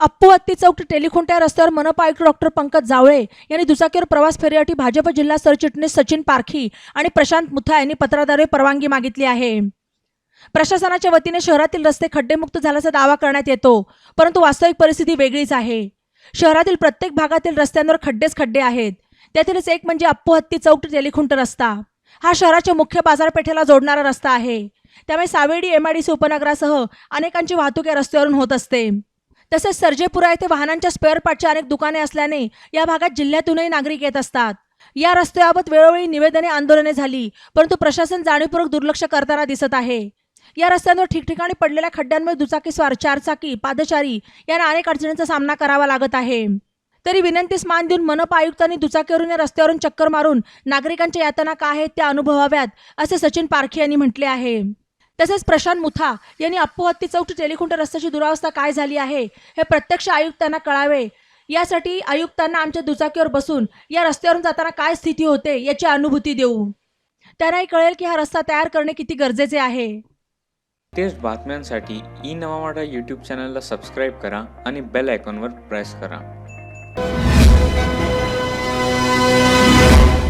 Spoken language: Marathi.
अप्पू हत्ती चौक ते या रस्त्यावर मनपा आयुक्त डॉक्टर पंकज जावळे यांनी दुचाकीवर प्रवास फेरीसाठी भाजप जिल्हा सरचिटणीस सचिन पारखी आणि प्रशांत मुथा यांनी पत्राद्वारे परवानगी मागितली आहे. प्रशासनाच्या वतीने शहरातील रस्ते खड्डेमुक्त झाल्याचा दावा करण्यात येतो परंतु वास्तविक परिस्थिती वेगळीच आहे. शहरातील प्रत्येक भागातील रस्त्यांवर खड्डेच खड्डे आहेत. त्यातीलच एक म्हणजे अप्पू हत्ती चौक टेलिखुंट रस्ता. हा शहराच्या मुख्य बाजारपेठेला जोडणारा रस्ता आहे. त्यामुळे सावेडी एमआयडीसी उपनगरासह अनेकांची वाहतूक या रस्त्यावरून होत असते. तसेच सर्जेपुरा येथे वाहनांच्या स्पेअर पार्टच्या अनेक दुकाने असल्याने या भागात जिल्ह्यातूनही नागरिक येत असतात. या रस्त्याबाबत वेळोवेळी निवेदने आंदोलने झाली परंतु प्रशासन जाणीवपूर्वक दुर्लक्ष करताना दिसत आहे. या रस्त्यांवर ठिकठिकाणी पडलेल्या खड्ड्यांमुळे दुचाकीस्वार चारचाकी पादचारी यांना अनेक अडचणींचा सामना करावा लागत आहे. तरी विनंतीस मान देऊन मनपा आयुक्तांनी दुचाकीवरून या रस्त्यावरून चक्कर मारून नागरिकांच्या यातना काय आहेत त्या अनुभवाव्यात असे सचिन पारखे यांनी म्हटले आहे. तसेच प्रशांत मुथा यांनी अप्पूहत्ती चौक टेलिखुंट रस्त्याची दुरावस्था काय झाली आहे हे प्रत्यक्ष आयुक्तांना कळावे. यासाठी आयुक्तांना आमच्या दुचाकीवर बसून या रस्त्यावरून जाताना काय स्थिती होते याची अनुभूती देऊ. त्यांनाही कळेल की हा रस्ता तयार करणे किती गरजेचे आहे. तेच बातम्यांसाठी ई नवा यूट्यूब चॅनलला सबस्क्राईब करा आणि बेल आयकॉनवर प्रेस करा.